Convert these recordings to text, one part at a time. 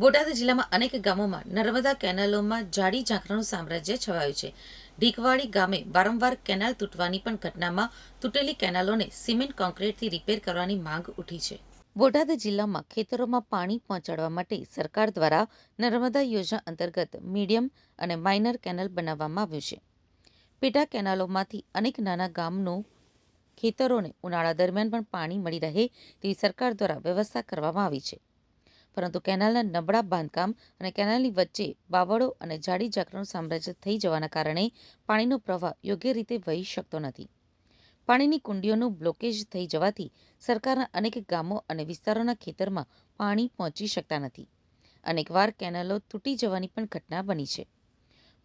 બોટાદ જિલ્લામાં અનેક ગામોમાં નર્મદા કેનાલોમાં જાડી ઝાંખરાનું સામ્રાજ્ય છવાયું છે. ઢીકવાડી ગામે વારંવાર કેનાલ તૂટવાની પણ ઘટનામાં તૂટેલી કેનાલોને સિમેન્ટ કોન્ક્રીટથી રિપેર કરવાની માંગ ઉઠી છે. બોટાદ જિલ્લામાં ખેતરોમાં પાણી પહોંચાડવા માટે સરકાર દ્વારા નર્મદા યોજના અંતર્ગત મીડિયમ અને માઇનર કેનાલ બનાવવામાં આવ્યું છે. પેટા કેનાલોમાંથી અનેક નાના ગામનું ખેતરોને ઉનાળા દરમિયાન પણ પાણી મળી રહે તેવી સરકાર દ્વારા વ્યવસ્થા કરવામાં આવી છે. પરંતુ કેનાલના નબળા બાંધકામ અને કેનાલની વચ્ચે બાવળો અને જાડી ઝાકરાનું સામ્રાજ્ય થઈ જવાના કારણે પાણીનો પ્રવાહ યોગ્ય રીતે વહી શકતો નથી. પાણીની કુંડીઓનું બ્લોકેજ થઈ જવાથી સરકારના અનેક ગામો અને વિસ્તારોના ખેતરમાં પાણી પહોંચી શકતા નથી. અનેકવાર કેનાલો તૂટી જવાની પણ ઘટના બની છે.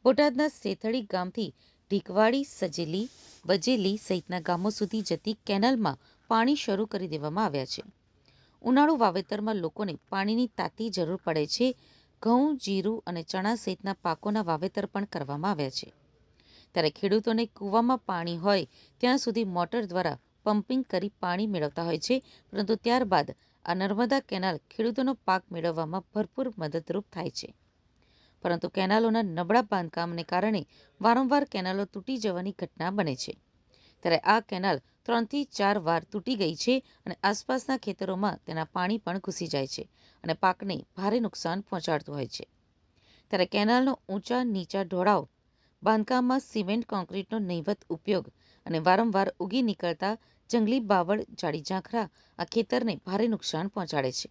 બોટાદના સેથળી ગામથી ઢીકવાડી, સજેલી, બજેલી સહિતના ગામો સુધી જતી કેનાલમાં પાણી શરૂ કરી દેવામાં આવ્યા છે. ઉનાળુ વાવેતરમાં લોકોને પાણીની તાતી જરૂર પડે છે. ઘઉં, જીરું અને ચણા સહિતના પાકોના વાવેતર પણ કરવામાં આવ્યા છે. ત્યારે ખેડૂતોને કૂવામાં પાણી હોય ત્યાં સુધી મોટર દ્વારા પમ્પિંગ કરી પાણી મેળવતા હોય છે. પરંતુ ત્યારબાદ આ નર્મદા કેનાલ ખેડૂતોનો પાક મેળવવામાં ભરપૂર મદદરૂપ થાય છે. પરંતુ કેનાલોના નબળા બાંધકામને કારણે વારંવાર કેનાલો તૂટી જવાની ઘટના બને છે. ત્યારે આ કેનાલ ત્રણથી ચાર વાર તૂટી ગઈ છે અને આસપાસના ખેતરોમાં તેના પાણી પણ ઘૂસી જાય છે અને પાકને ભારે નુકસાન પહોંચાડતું હોય છે. ત્યારે કેનાલનો ઊંચા નીચા ઢોળાવ, બાંધકામમાં સિમેન્ટ કોન્ક્રીટનો નહિવત ઉપયોગ અને વારંવાર ઉગી નીકળતા જંગલી બાવળ, જાડી ઝાંખરા આ ખેતરને ભારે નુકસાન પહોંચાડે છે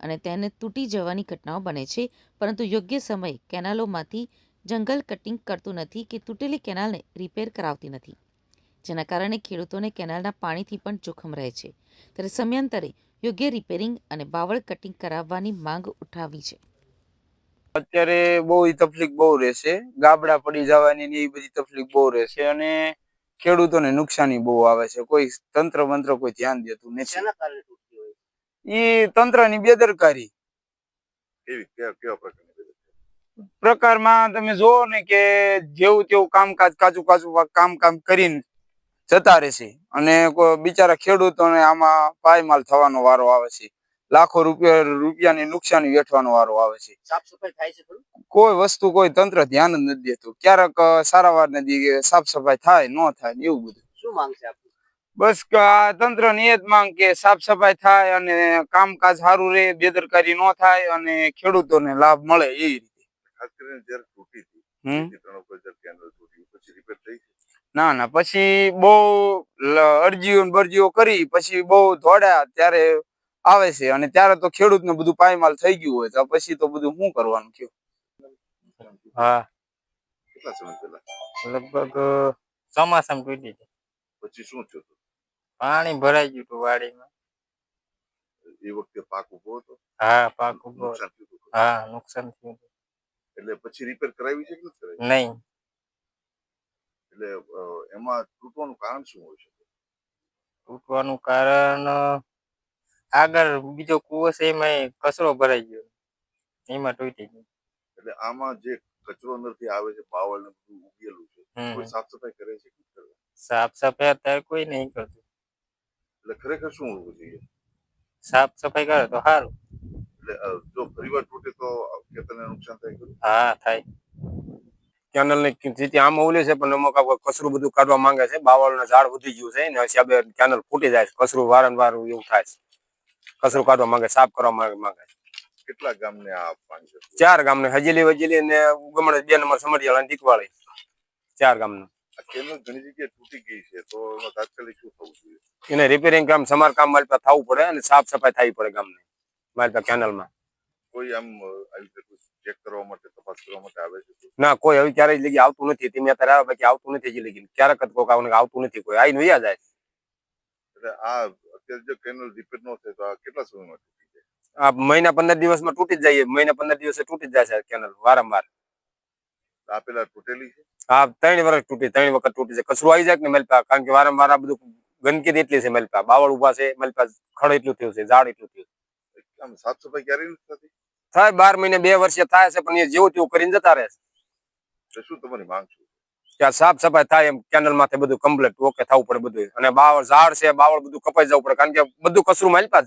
અને તેને તૂટી જવાની ઘટનાઓ બને છે, પરંતુ યોગ્ય સમયે કેનાલોમાંથી જંગલ કટિંગ કરતું નથી કે તૂટેલી કેનાલને રિપેર કરાવતી નથી. જેના કારણે ખેડૂતોને કેનાલના પાણીથી પણ જોખમ રહે છે. ત્યારે સમયાંતરે યોગ્ય રિપેરિંગ અને બાવળ કટિંગ કરાવવાની માંગ ઉઠાવી છે. અત્યારે બહુ તકલીફ બહુ રહેશે. ગાબડા પડી જવાની ને એ બધી તકલીફ બહુ રહેશે અને ખેડૂતોને નુકસાની બહુ આવે છે. કોઈ તંત્ર મંત્ર કોઈ ધ્યાન દેતું નથી. એ તંત્રની બેદરકારી. કેવી કેવા કેવા પ્રકારની બેદરકારી? પ્રકારમાં તમે જોવો ને કે જેવું તેવું કામકાજ કાચું કાચું કામ કામ કરીને જતા રહેશે અને કોઈ બિચારા ખેડૂતોને આમાં પાયમાલ થવાનો વારો આવે છે. લાખો રૂપિયા રૂપિયાની નુકસાની વેઠવાનો વારો આવે છે. સાફ સફાઈ થાય છે ખરું કોઈ વસ્તુ કોઈ તંત્ર ધ્યાન જ નથી દેતું. ક્યારેક સારા વાર નથી સાફ સફાઈ થાય ન થાય એવું બધું. શું માંગ છે બસ આ તંત્રની એ જ માંગ કે સાફ સફાઈ થાય અને કામકાજ સારું રહે બેદરકારી ન થાય અને ખેડૂતોને લાભ મળે એ રીતે. ખાસ કરીને જયારે તૂટી હતી. ત્રણ પછી રિપેર થઈ ના ના પછી બહુ અરજીઓ બરજીઓ કરી પછી બહુ દોડ્યા ત્યારે આવે છે અને ત્યારે તો ખેડૂતને બધું પાયમાલ થઈ ગયું હોય તો પછી તો બધું શું કરવાનું થયું? હા. કેટલા સમય પહેલા? લગભગ ચોમાસામાં તૂટી છે પછી શું થયું? પાણી ભરાઈ ગયું હતું વાડીમાં. એ વખતે પાક ઊભો હતો? હા પાક ઊભો હા નુકસાન થયું એટલે પછી રિપેર કરાવી છે કે નહીં. એટલે એમાં તૂટવાનું કારણ શું હોય શકે? તૂટવાનું કારણ આગળ બીજો કુવો છે એમાં કચરો ભરાઈ ગયો. એમાં તૂટી ગયો. એટલે આમાં જે કચરો અંદરથી આવે છે બાવળ ને બધું ઉગેલું છે કોઈ સાફ સફાઈ કરે છે? સાફ સફાઈ અત્યારે કોઈ નહીં કરતું. એટલે ખરેખર શું હોવું જોઈએ? સાફ સફાઈ કરે તો સારું. એટલે જો જો ફરીવાર તૂટે તો ખેતરને નુકસાન થાય? હા થાય. કેનલની સ્થિતિ આમ ઓલી છે પણ અમુક કચરું બધું કાઢવા માંગે છે. બાવળ ના ઝાડ વધી ગયું છે ને હિસાબે કેનલ ફૂટી જાય છે. કચરું વારંવાર એવું થાય છે. કચરું કાઢવા માંગે સાફ કરવા માંગે માંગે કેટલા ગામને આ પાણી જતું ચાર ગામને હજીલી વજીલી ને ઉગમણ બે નંબર સમઢિયાળા અને ટીકવાળી ચાર ગામનું. ઘણી જગ્યાએ તૂટી ગઈ છે તો તાત્કાલિક શું થવું જોઈએ? એને રિપેરિંગ કામ સમારકામ મારી પાસે થવું પડે અને સાફ સફાઈ થવી પડે ગામને મારી પાસે કેનલમાં. કોઈ આમ આવી ચેક કરવા માટે તપાસ કરવા માટે આવે છે કોઈ? ના કોઈ હવે ક્યારેય લગી આવતું નથી. તમે અત્યારે આવે બાકી આવતું નથી હજી લગી ક્યારેક જ કોઈક આવને આવતું નથી કોઈ. આવીને વયા જાય. એટલે આ અત્યારે જો કેનલ રિપેર ન થાય તો આ કેટલા સમયમાં તૂટી જાય? આ મહિના પંદર દિવસમાં તૂટી જ જાય. મહિના પંદર દિવસે તૂટી જ જાય છે કેનલ. વારંવાર. આ પેલા તૂટેલી છે? હા ત્રણ વર્ષ તૂટી ત્રણ વખત તૂટી છે. કચરું આવી જાય કે ને મેલપા? કારણ કે વારંવાર આ બધું ગંદકી જ એટલી છે મેલપા. બાવળ ઊભા છે મેલપા ખડ એટલું થયું છે ઝાડ એટલું થયું છે. આમ સાફ સફાઈ ક્યારેય નથી થતી? થાય બાર મહિને બે વર્ષે થાય છે પણ એ જેવું તેવું કરીને જતા રહે છે. શું તમારી માંગ છે? ત્યાં સાફ સફાઈ થાય એમ કેનલમાંથી બધું કમ્પ્લીટ ઓકે થવું પડે બધું અને બાવળ ઝાડ છે બાવળ બધું કપાઈ જવું પડે કારણ કે બધું કચરું મેલપા